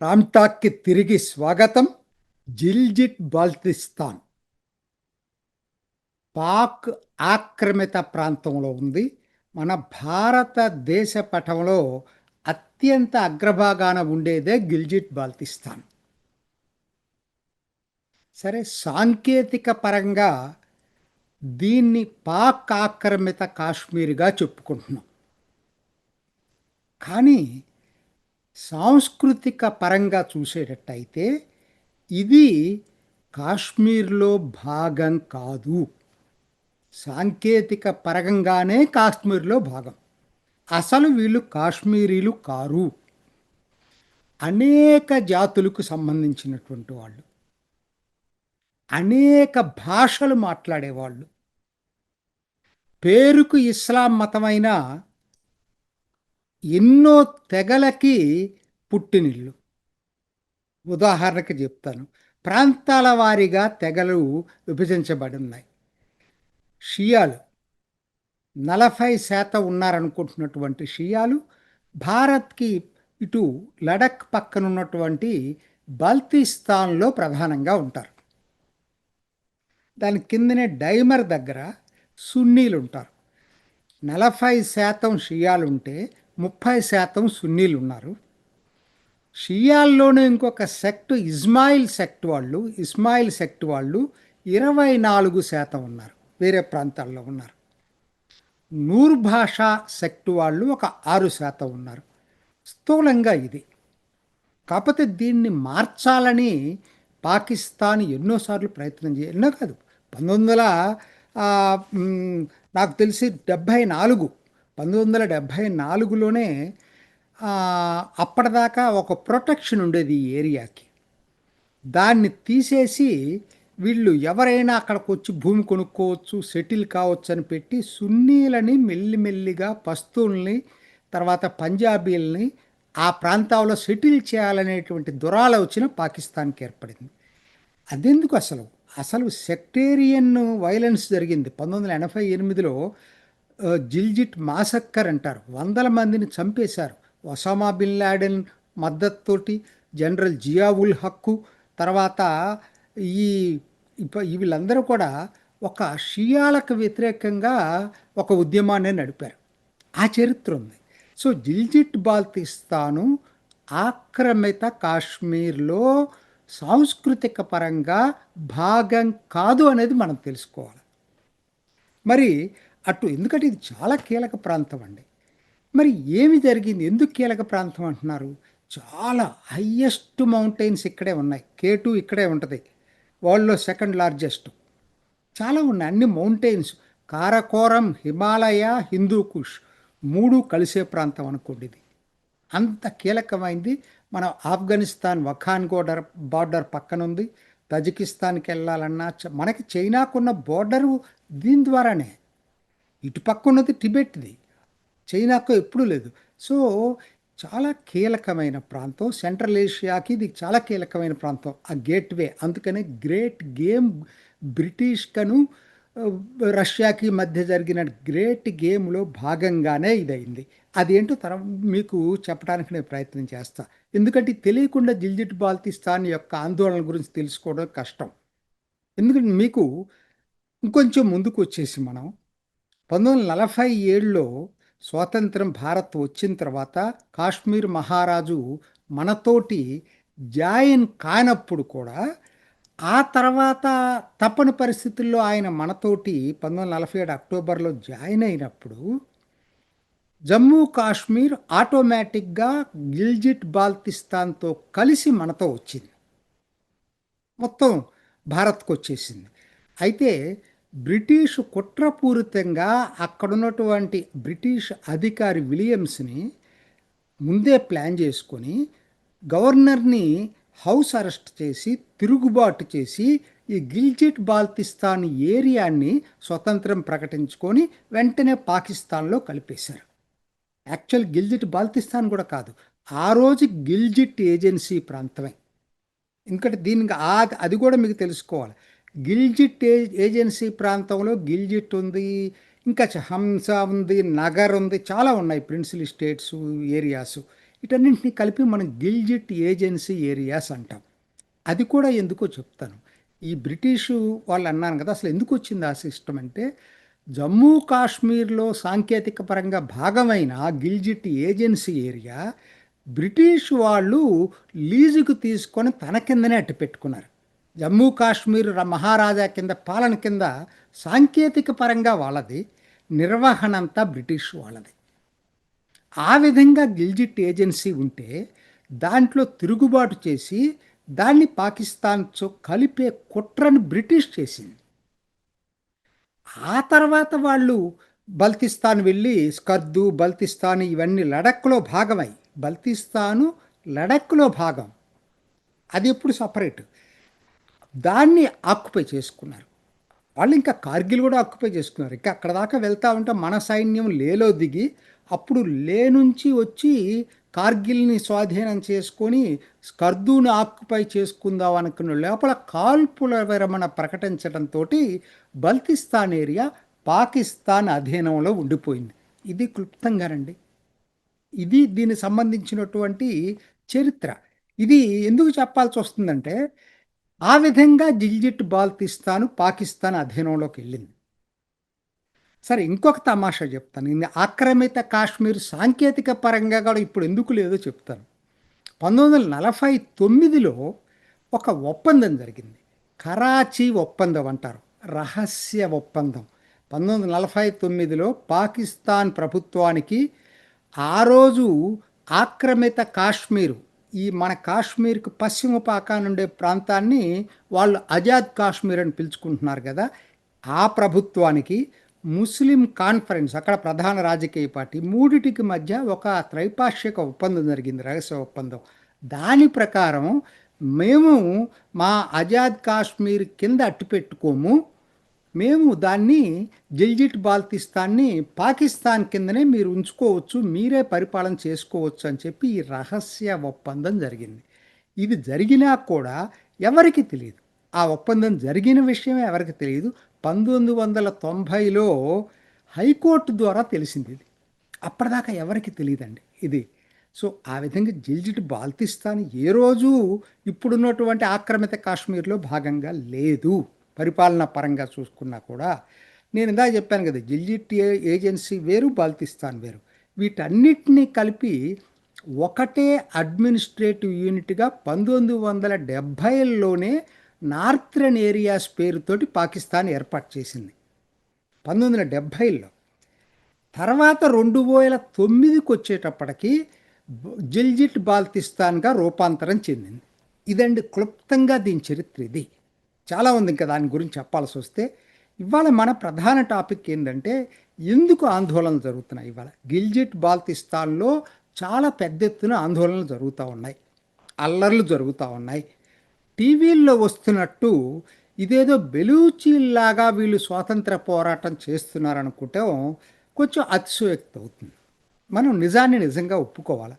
రామ్టాక్కి తిరిగి స్వాగతం జిల్జిట్ బాల్తిస్తాన్ పాక్ ఆక్రమిత ప్రాంతంలో ఉంది. మన భారతదేశ పటంలో అత్యంత అగ్రభాగాన ఉండేదే గిల్జిట్ బాల్తిస్తాన్ సరే సాంకేతిక పరంగా దీన్ని పాక్ ఆక్రమిత కాశ్మీర్గా చెప్పుకుంటున్నాం. కానీ సాంస్కృతిక పరంగా చూసేటట్టయితే ఇది కాశ్మీర్లో భాగం కాదు. సాంకేతిక పరంగానే కాశ్మీర్లో భాగం. అసలు వీళ్ళు కాశ్మీరీలు కారు. అనేక జాతులకు సంబంధించినటువంటి వాళ్ళు. అనేక భాషలు మాట్లాడేవాళ్ళు. పేరుకు ఇస్లాం మతమైన ఎన్నో తెగలకి పుట్టినిల్లు. ఉదాహరణకి చెప్తాను. ప్రాంతాల వారీగా తెగలు విభజించబడి ఉన్నాయి షియాలు నలభై శాతం ఉన్నారనుకుంటున్నటువంటి షియాలు భారత్కి ఇటు లడక్ పక్కన ఉన్నటువంటి బల్తిస్తాన్లో ప్రధానంగా ఉంటారు. దాని కిందనే డైమర్ దగ్గర సున్నీలు ఉంటారు నలభై శాతం షియాలు ఉంటే ముప్పై శాతం సున్నీలు ఉన్నారు షియాల్లోనే ఇంకొక సెక్ట్ ఇస్మాయిల్ సెక్ట్ వాళ్ళు ఇస్మాయిల్ సెక్ట్ వాళ్ళు ఇరవై నాలుగు శాతం ఉన్నారు. వేరే ప్రాంతాల్లో ఉన్నారు. నూర్ భాషా సెక్ట్ వాళ్ళు ఒక ఆరు శాతం ఉన్నారు. స్థూలంగా ఇది. కాకపోతే దీన్ని మార్చాలని పాకిస్తాన్ ఎన్నోసార్లు ప్రయత్నం చేయ ఎన్నో కాదు పంతొమ్మిది వందల నాకు తెలిసి డెబ్భై నాలుగు పంతొమ్మిది వందల డెబ్భై నాలుగులోనే అప్పటిదాకా ఒక ప్రొటెక్షన్ ఉండేది ఈ ఏరియాకి. దాన్ని తీసేసి వీళ్ళు ఎవరైనా అక్కడికి వచ్చి భూమి కొనుక్కోవచ్చు సెటిల్ కావచ్చు అని పెట్టి సున్నీలని మెల్లిమెల్లిగా పస్తుల్ని తర్వాత పంజాబీల్ని ఆ ప్రాంతాల్లో సెటిల్ చేయాలనేటువంటి దురాలోచన పాకిస్తాన్కి ఏర్పడింది. అదెందుకు అసలు? అసలు సెక్టేరియన్ వైలెన్స్ జరిగింది. పంతొమ్మిది వందల ఎనభై ఎనిమిదిలో జిల్జిట్ మాసక్కర్ అంటారు. వందల మందిని చంపేశారు. ఒసామా బిన్ లాడెన్ మద్దతుతోటి జనరల్ జియావుల్ హక్కు తర్వాత ఈ వీళ్ళందరూ కూడా ఒక షియాలకు వ్యతిరేకంగా ఒక ఉద్యమాన్ని నడిపారు. ఆ చరిత్ర ఉంది. సో జిల్జిట్ బాల్తిస్తాను ఆక్రమిత కాశ్మీర్లో సాంస్కృతిక పరంగా భాగం కాదు అనేది మనం తెలుసుకోవాలి. మరి అటు ఎందుకంటే ఇది చాలా కీలక ప్రాంతం అండి. మరి ఏమి జరిగింది? ఎందుకు కీలక ప్రాంతం అంటున్నారు? చాలా హయ్యెస్ట్ మౌంటైన్స్ ఇక్కడే ఉన్నాయి. కే టూ ఇక్కడే ఉంటుంది. వరల్డ్లో సెకండ్ లార్జెస్ట్. చాలా ఉన్నాయి. అన్ని మౌంటైన్స్. కారకోరం హిమాలయ హిందూ కుష్ మూడు కలిసే ప్రాంతం అనుకోండి ఇది. అంత కీలకమైంది. మనం ఆఫ్ఘనిస్తాన్ వఖాన్ గోడర్ బార్డర్ పక్కన ఉంది. తజికిస్తాన్కి వెళ్ళాలన్నా మనకి చైనాకున్న బోర్డరు దీని ద్వారానే. ఇటు పక్క ఉన్నది టిబెట్ది. చైనాకు ఎప్పుడూ లేదు. సో చాలా కీలకమైన ప్రాంతం. సెంట్రల్ ఏషియాకి ఇది చాలా కీలకమైన ప్రాంతం. ఆ గేట్వే. అందుకనే గ్రేట్ గేమ్ బ్రిటిష్కను రష్యాకి మధ్య జరిగిన గ్రేట్ గేమ్లో భాగంగానే ఇదైంది. అదేంటో తరం మీకు చెప్పడానికి నేను ప్రయత్నం చేస్తా. ఎందుకంటే తెలియకుండా జిల్జిట్ బాల్తిస్తాన్ యొక్క ఆందోళన గురించి తెలుసుకోవడం కష్టం. ఎందుకంటే మీకు ఇంకొంచెం ముందుకు వచ్చేసి మనం పంతొమ్మిది వందల నలభై ఏడులో స్వాతంత్రం భారత్ వచ్చిన తర్వాత కాశ్మీర్ మహారాజు మనతోటి జాయిన్ కానప్పుడు కూడా ఆ తర్వాత తప్పని పరిస్థితుల్లో ఆయన మనతోటి పంతొమ్మిది వందల నలభై ఏడు అక్టోబర్లో జాయిన్ అయినప్పుడు జమ్మూ కాశ్మీర్ ఆటోమేటిక్గా గిల్జిట్ బాల్తిస్తాన్తో కలిసి మనతో వచ్చింది. మొత్తం భారత్కు వచ్చేసింది. అయితే బ్రిటిష్ కుట్రపూరితంగా అక్కడున్నటువంటి బ్రిటిష్ అధికారి విలియమ్స్ని ముందే ప్లాన్ చేసుకొని గవర్నర్ని హౌస్ అరెస్ట్ చేసి తిరుగుబాటు చేసి ఈ గిల్జిట్ బాల్తిస్తాన్ ఏరియాని స్వతంత్రం ప్రకటించుకొని వెంటనే పాకిస్తాన్లో కలిపేశారు. యాక్చువల్ గిల్జిట్ బాల్తిస్తాన్ కూడా కాదు ఆ రోజు గిల్జిట్ ఏజెన్సీ ప్రాంతమే. ఎందుకంటే దీనికి ఆ అది కూడా మీకు తెలుసుకోవాలి. గిల్జిట్ ఏజెన్సీ ప్రాంతంలో గిల్జిట్ ఉంది ఇంకా హంసా ఉంది నగర్ ఉంది చాలా ఉన్నాయి ప్రిన్సిల్ స్టేట్స్ ఏరియాస్. వీటన్నింటినీ కలిపి మనం గిల్జిట్ ఏజెన్సీ ఏరియాస్ అంటాం. అది కూడా ఎందుకో చెప్తాను. ఈ బ్రిటిషు వాళ్ళు అన్నాను కదా అసలు ఎందుకు వచ్చింది ఆ సిస్టమ్ అంటే జమ్మూ కాశ్మీర్లో సాంకేతిక పరంగా భాగమైన గిల్జిట్ ఏజెన్సీ ఏరియా బ్రిటిష్ వాళ్ళు లీజుకు తీసుకొని తన కిందనే అట్టు పెట్టుకున్నారు. జమ్మూ కాశ్మీర్ మహారాజా కింద పాలన కింద సాంకేతిక పరంగా వాళ్ళది నిర్వహణ అంతా బ్రిటిష్ వాళ్ళది. ఆ విధంగా గిల్జిట్ ఏజెన్సీ ఉంటే దాంట్లో తిరుగుబాటు చేసి దాన్ని పాకిస్తాన్తో కలిపే కుట్రను బ్రిటిష్ చేసింది. ఆ తర్వాత వాళ్ళు బల్తిస్తాన్ వెళ్ళి స్కర్దు బల్తిస్తాన్ ఇవన్నీ లడఖ్లో భాగమై బల్తిస్తాను లడఖ్లో భాగం. అది ఎప్పుడు సపరేట్. దాన్ని ఆక్యుపై చేసుకున్నారు. వాళ్ళు ఇంకా కార్గిల్ కూడా ఆక్యుపై చేసుకున్నారు. ఇంకా అక్కడ దాకా వెళ్తా ఉంటే మన సైన్యం లేలో దిగి అప్పుడు లే నుంచి వచ్చి కార్గిల్ని స్వాధీనం చేసుకొని స్కర్దూని ఆక్యుపై చేసుకుందాం అనుకున్న లోపల కాల్పుల విరమణ ప్రకటించడంతో బల్తిస్తాన్ ఏరియా పాకిస్తాన్ అధీనంలో ఉండిపోయింది. ఇది క్లుప్తంగానండి ఇది దీనికి సంబంధించినటువంటి చరిత్ర. ఇది ఎందుకు చెప్పాల్సి వస్తుందంటే ఆ విధంగా జిల్జిట్ బాల్తిస్తాను పాకిస్తాన్ అధీనంలోకి వెళ్ళింది. సరే ఇంకొక తమాషా చెప్తాను. ఇది ఆక్రమిత కాశ్మీర్ సాంకేతిక పరంగా కూడా ఇప్పుడు ఎందుకు లేదో చెప్తాను. పంతొమ్మిది వందల నలభై తొమ్మిదిలో ఒక ఒప్పందం జరిగింది. కరాచీ ఒప్పందం అంటారు. రహస్య ఒప్పందం. పంతొమ్మిది వందల నలభై తొమ్మిదిలో పాకిస్తాన్ ప్రభుత్వానికి ఆ రోజు ఆక్రమిత కాశ్మీరు ఈ మన కాశ్మీర్కు పశ్చిమ పాకాన ఉండే ప్రాంతాన్ని వాళ్ళు ఆజాద్ కాశ్మీర్ అని పిలుచుకుంటున్నారు కదా. ఆ ప్రభుత్వానికి ముస్లిం కాన్ఫరెన్స్ అక్కడ ప్రధాన రాజకీయ పార్టీ మూడిటికి మధ్య ఒక త్రైపాక్షిక ఒప్పందం జరిగింది రహస్య ఒప్పందం. దాని ప్రకారం మేము మా ఆజాద్ కాశ్మీర్ కింద అట్టు పెట్టుకోము. మేము దాన్ని జిల్జిట్ బాల్తిస్తాన్ని పాకిస్తాన్ కిందనే మీరు ఉంచుకోవచ్చు మీరే పరిపాలన చేసుకోవచ్చు అని చెప్పి ఈ రహస్య ఒప్పందం జరిగింది. ఇది జరిగినా కూడా ఎవరికి తెలియదు ఆ ఒప్పందం జరిగిన విషయం ఎవరికి తెలియదు పంతొమ్మిది వందల తొంభైలో హైకోర్టు ద్వారా తెలిసింది ఇది. అప్పటిదాకా ఎవరికి తెలియదండి ఇది. సో ఆ విధంగా జిల్జిట్ బాల్తిస్తాన్ ఏ రోజు ఇప్పుడున్నటువంటి ఆక్రమిత కాశ్మీర్లో భాగంగా లేదు. పరిపాలన పరంగా చూసుకున్నా కూడా నేను ఇందాక చెప్పాను కదా జిల్జిట్ ఏజెన్సీ వేరు బాల్తిస్తాన్ వేరు. వీటన్నిటినీ కలిపి ఒకటే అడ్మినిస్ట్రేటివ్ యూనిట్గా పంతొమ్మిది వందల డెబ్భైలోనే నార్థరన్ ఏరియాస్ పేరుతోటి పాకిస్తాన్ ఏర్పాటు చేసింది. పంతొమ్మిది వందల డెబ్భైలో. తర్వాత రెండు వేల తొమ్మిదికి వచ్చేటప్పటికి జిల్జిట్ బాల్తిస్తాన్గా రూపాంతరం చెందింది. ఇదండి క్లుప్తంగా దీని చరిత్ర ఇది. చాలా ఉంది ఇంకా దాని గురించి చెప్పాల్సి వస్తే. ఇవాళ మన ప్రధాన టాపిక్ ఏంటంటే ఎందుకు ఆందోళనలు జరుగుతున్నాయి? ఇవాళ గిల్జిట్ బాల్తిస్తాన్లో చాలా పెద్ద ఎత్తున ఆందోళనలు జరుగుతూ ఉన్నాయి. అల్లర్లు జరుగుతూ ఉన్నాయి. టీవీల్లో వస్తున్నట్టు ఇదేదో బెలూచీల్లాగా వీళ్ళు స్వాతంత్ర పోరాటం చేస్తున్నారనుకుంటే కొంచెం అతిశయోక్తి అవుతుంది. మనం నిజాన్ని నిజంగా ఒప్పుకోవాలి?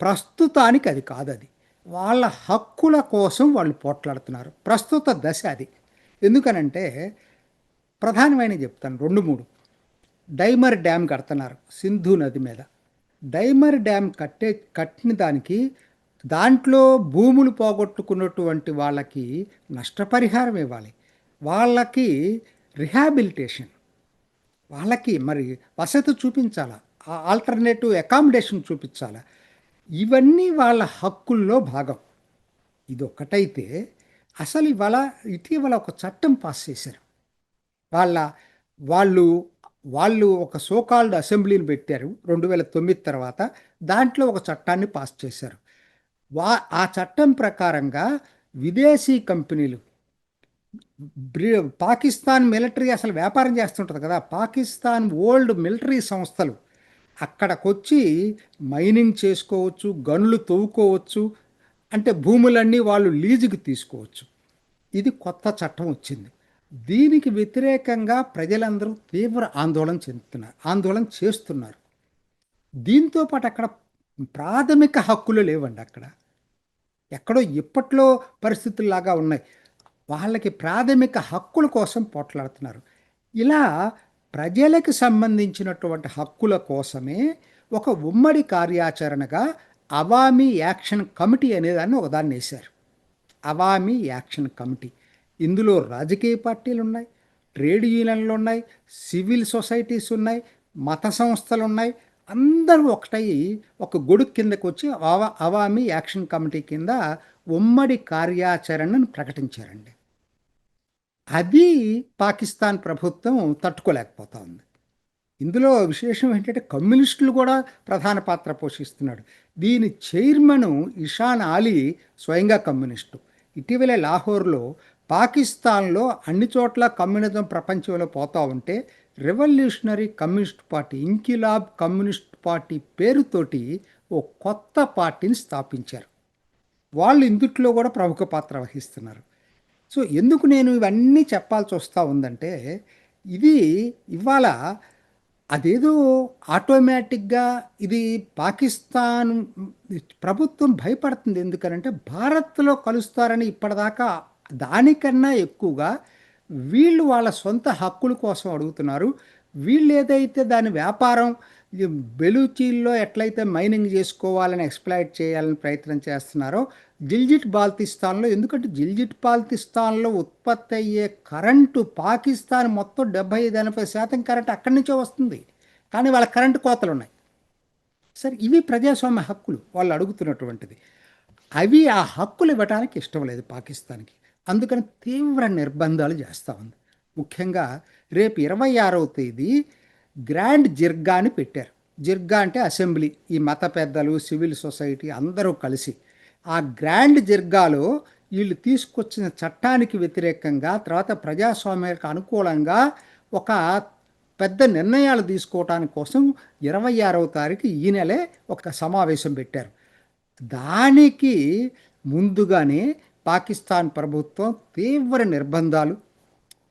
ప్రస్తుతానికి అది కాదు అది వాళ్ళ హక్కుల కోసం వాళ్ళు పోట్లాడుతున్నారు. ప్రస్తుత దశ అది. ఎందుకనంటే ప్రధానమైన చెప్తాను రెండు మూడు. డైమర్ డ్యామ్ కడుతున్నారు సింధు నది మీద. డైమర్ డ్యామ్ కట్టే కట్టిన దానికి దాంట్లో భూములు పోగొట్టుకున్నటువంటి వాళ్ళకి నష్టపరిహారం ఇవ్వాలి. వాళ్ళకి రిహాబిలిటేషన్. వాళ్ళకి మరి వసతి చూపించాలా? ఆల్టర్నేటివ్ అకామిడేషన్ చూపించాలా? ఇవన్నీ వాళ్ళ హక్కుల్లో భాగం. ఇది అసలు ఇవాళ ఇటీవల ఒక చట్టం పాస్ చేశారు. వాళ్ళ వాళ్ళు వాళ్ళు ఒక సోకాల్డ్ అసెంబ్లీని పెట్టారు రెండు వేల తొమ్మిది తర్వాత. దాంట్లో ఒక చట్టాన్ని పాస్ చేశారు. వా ఆ చట్టం ప్రకారంగా విదేశీ కంపెనీలు బ్రి- పాకిస్తాన్ మిలిటరీ అసలు వ్యాపారం చేస్తుంటుంది కదా. పాకిస్తాన్ ఓల్డ్ మిలిటరీ సంస్థలు అక్కడికొచ్చి మైనింగ్ చేసుకోవచ్చు గనులు తవ్వుకోవచ్చు అంటే భూములన్నీ వాళ్ళు లీజుకి తీసుకోవచ్చు. ఇది కొత్త చట్టం వచ్చింది. దీనికి వ్యతిరేకంగా ప్రజలందరూ తీవ్ర ఆందోళన చెందుతున్నారు ఆందోళన చేస్తున్నారు. దీంతో పాటు అక్కడ ప్రాథమిక హక్కులు లేవండి అక్కడ. ఎక్కడో ఇప్పట్లో పరిస్థితుల్లాగా ఉన్నాయి. వాళ్ళకి ప్రాథమిక హక్కుల కోసం పోట్లాడుతున్నారు. ఇలా ప్రజలకు సంబంధించినటువంటి హక్కుల కోసమే ఒక ఉమ్మడి కార్యాచరణగా అవామీ యాక్షన్ కమిటీ అనేదాన్ని ఒకదాన్ని వేశారు. Awami action committee. ఇందులో రాజకీయ పార్టీలు ఉన్నాయి ట్రేడ్ యూనియన్లు ఉన్నాయి సివిల్ సొసైటీస్ ఉన్నాయి మత సంస్థలు ఉన్నాయి. అందరూ ఒకటై ఒక గొడుగు కిందకు వచ్చి అవా అవామీ యాక్షన్ కమిటీ కింద ఉమ్మడి కార్యాచరణను ప్రకటించారండి. అది పాకిస్తాన్ ప్రభుత్వం తట్టుకోలేకపోతా ఉంది ఇందులో విశేషం ఏంటంటే కమ్యూనిస్టులు కూడా ప్రధాన పాత్ర పోషిస్తున్నాడు. దీని చైర్మన్ ఇషాన్ ఆలీ స్వయంగా కమ్యూనిస్టు. ఇటీవలే లాహోర్లో పాకిస్తాన్లో అన్ని చోట్ల కమ్యూనిజం ప్రపంచంలో పోతూ ఉంటే revolutionary communist party Inquilab communist party పేరుతోటి ఓ కొత్త పార్టీని స్థాపించారు. వాళ్ళు ఇందుట్లో కూడా ప్రముఖ పాత్ర వహిస్తున్నారు. సో ఎందుకు నేను ఇవన్నీ చెప్పాల్సి వస్తూ ఉందంటే ఇది ఇవాళ అదేదో ఆటోమేటిక్గా ఇది పాకిస్తాన్ ప్రభుత్వం భయపడుతుంది. ఎందుకనంటే భారత్లో కలుస్తారని ఇప్పటిదాకా దానికన్నా ఎక్కువగా వీళ్ళు వాళ్ళ సొంత హక్కుల కోసం అడుగుతున్నారు. వీళ్ళు ఏదైతే దాని వ్యాపారం బెలూచీల్లో ఎట్లయితే మైనింగ్ చేసుకోవాలని ఎక్స్ప్లాయిట్ చేయాలని ప్రయత్నం చేస్తున్నారో జిల్జిట్ బాల్తిస్తాన్లో ఎందుకంటే జిల్జిట్ బాల్తిస్తాన్లో ఉత్పత్తి అయ్యే కరెంటు పాకిస్తాన్ మొత్తం డెబ్బై ఐదు ఎనభై శాతం కరెంట్ అక్కడి నుంచే వస్తుంది. కానీ వాళ్ళ కరెంటు కోతలు ఉన్నాయి సరే ఇవి ప్రజాస్వామ్య హక్కులు. వాళ్ళు అడుగుతున్నటువంటిది. అవి ఆ హక్కులు ఇవ్వడానికి ఇష్టం లేదు పాకిస్తాన్కి. అందుకని తీవ్ర నిర్బంధాలు చేస్తూ ఉంది. ముఖ్యంగా రేపు ఇరవై ఆరవ తేదీ గ్రాండ్ జిర్గా అని పెట్టారు. జిర్గా అంటే అసెంబ్లీ. ఈ మత పెద్దలు సివిల్ సొసైటీ అందరూ కలిసి ఆ గ్రాండ్ జిర్గాలో వీళ్ళు తీసుకొచ్చిన చట్టానికి వ్యతిరేకంగా తర్వాత ప్రజాస్వామ్యానికి అనుకూలంగా ఒక పెద్ద నిర్ణయాలు తీసుకోవటానికి కోసం ఇరవై ఆరవ తారీఖు ఈ నెలే ఒక సమావేశం పెట్టారు. దానికి ముందుగానే పాకిస్తాన్ ప్రభుత్వం తీవ్ర నిర్బంధాలు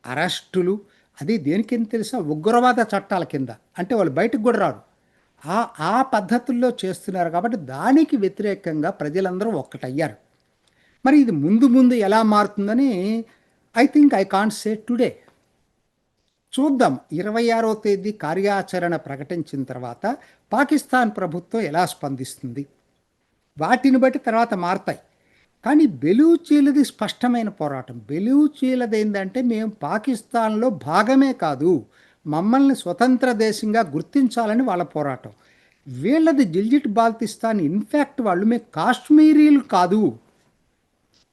అరెస్టులు అది దేనికి తెలుసా? ఉగ్రవాద చట్టాల కింద. అంటే వాళ్ళు బయటకు కూడా రారు. ఆ ఆ పద్ధతుల్లో చేస్తున్నారు కాబట్టి దానికి వ్యతిరేకంగా ప్రజలందరూ ఒక్కటయ్యారు. మరి ఇది ముందు ముందు ఎలా మారుతుందని I think I can't say today చూద్దాం. ఇరవై ఆరో తేదీ కార్యాచరణ ప్రకటించిన తర్వాత పాకిస్తాన్ ప్రభుత్వం ఎలా స్పందిస్తుంది? వాటిని బట్టి తర్వాత మారతాయి. కానీ బెలూచీలది స్పష్టమైన పోరాటం. బెలూచీలది ఏంటంటే మేము పాకిస్తాన్లో భాగమే కాదు మమ్మల్ని స్వతంత్ర దేశంగా గుర్తించాలని వాళ్ళ పోరాటం. వీళ్ళది జిల్జిట్ బాల్తిస్తాన్. ఇన్ఫ్యాక్ట్ వాళ్ళు మేము కాశ్మీరీలు కాదు.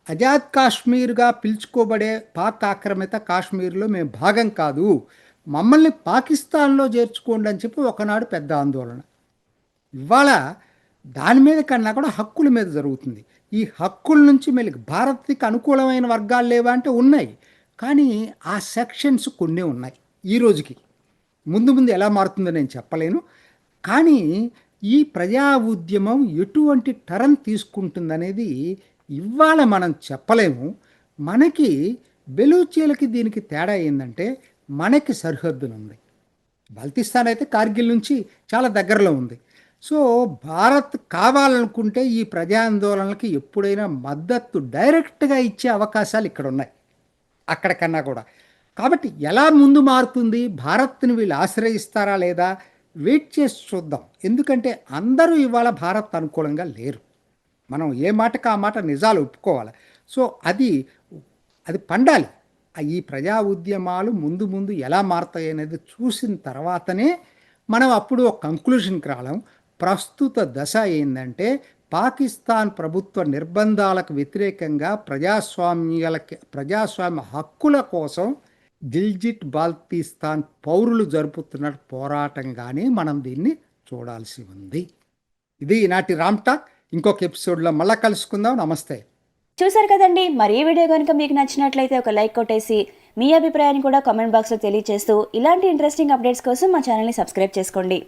అజాద్ కాశ్మీర్గా పిలుచుకోబడే పాక్ ఆక్రమిత కాశ్మీర్లో మేము భాగం కాదు. మమ్మల్ని పాకిస్తాన్లో చేర్చుకోండి అని చెప్పి ఒకనాడు పెద్ద ఆందోళన. ఇవాళ దాని మీద కన్నా కూడా హక్కుల మీద జరుగుతుంది. ఈ హక్కుల నుంచి మెలికి భారత్కి అనుకూలమైన వర్గాలు లేవా అంటే ఉన్నాయి. కానీ ఆ సెక్షన్స్ కొన్ని ఉన్నాయి. ఈ రోజుకి ముందు ముందు ఎలా మారుతుందో నేను చెప్పలేను. కానీ ఈ ప్రజా ఉద్యమం ఎటువంటి టర్న్ తీసుకుంటుందనేది ఇవాళ మనం చెప్పలేము. మనకి బెలూచీలకి దీనికి తేడా ఏంటంటే మనకి సరిహద్దులు ఉంది. బల్తిస్తాన్ అయితే కార్గిల్ నుంచి చాలా దగ్గరలో ఉంది. సో భారత్ కావాలనుకుంటే ఈ ప్రజాందోళనలకి ఎప్పుడైనా మద్దతు డైరెక్ట్గా ఇచ్చే అవకాశాలు ఇక్కడ ఉన్నాయి అక్కడికన్నా కూడా. కాబట్టి ఎలా ముందు మారుతుంది? భారత్ని వీళ్ళు ఆశ్రయిస్తారా లేదా? వెయిట్ చేసి చూద్దాం. ఎందుకంటే అందరూ ఇవాళ భారత్ అనుకూలంగా లేరు. మనం ఏ మాటకు ఆ మాట నిజాలు ఒప్పుకోవాలి. సో అది అది పండాలి. ఈ ప్రజా ఉద్యమాలు ముందు ముందు ఎలా మారుతాయి అనేది చూసిన తర్వాతనే మనం అప్పుడు ఒక కంక్లూషన్కి రావడం ప్రస్తుత దశ ఏంటంటే పాకిస్తాన్ ప్రభుత్వ నిర్బంధాలకు వ్యతిరేకంగా ప్రజాస్వామ్యాలకి ప్రజాస్వామ్య హక్కుల కోసం గిల్జిట్ బాల్తిస్తాన్ పౌరులు జరుపుతున్న పోరాటంగానే మనం దీన్ని చూడాల్సి ఉంది. ఇది ఈనాటి రామ్టాక్ ఇంకొక ఎపిసోడ్లో మళ్ళీ కలుసుకుందాం. నమస్తే. చూసారు కదండి. మరి ఈ వీడియో కనుక మీకు నచ్చినట్లయితే ఒక లైక్ కొట్టేసి మీ అభిప్రాయాన్ని కూడా కామెంట్ బాక్స్లో తెలియజేస్తూ ఇలాంటి ఇంట్రెస్టింగ్ అప్డేట్స్ కోసం మా ఛానల్ని సబ్స్క్రైబ్ చేసుకోండి.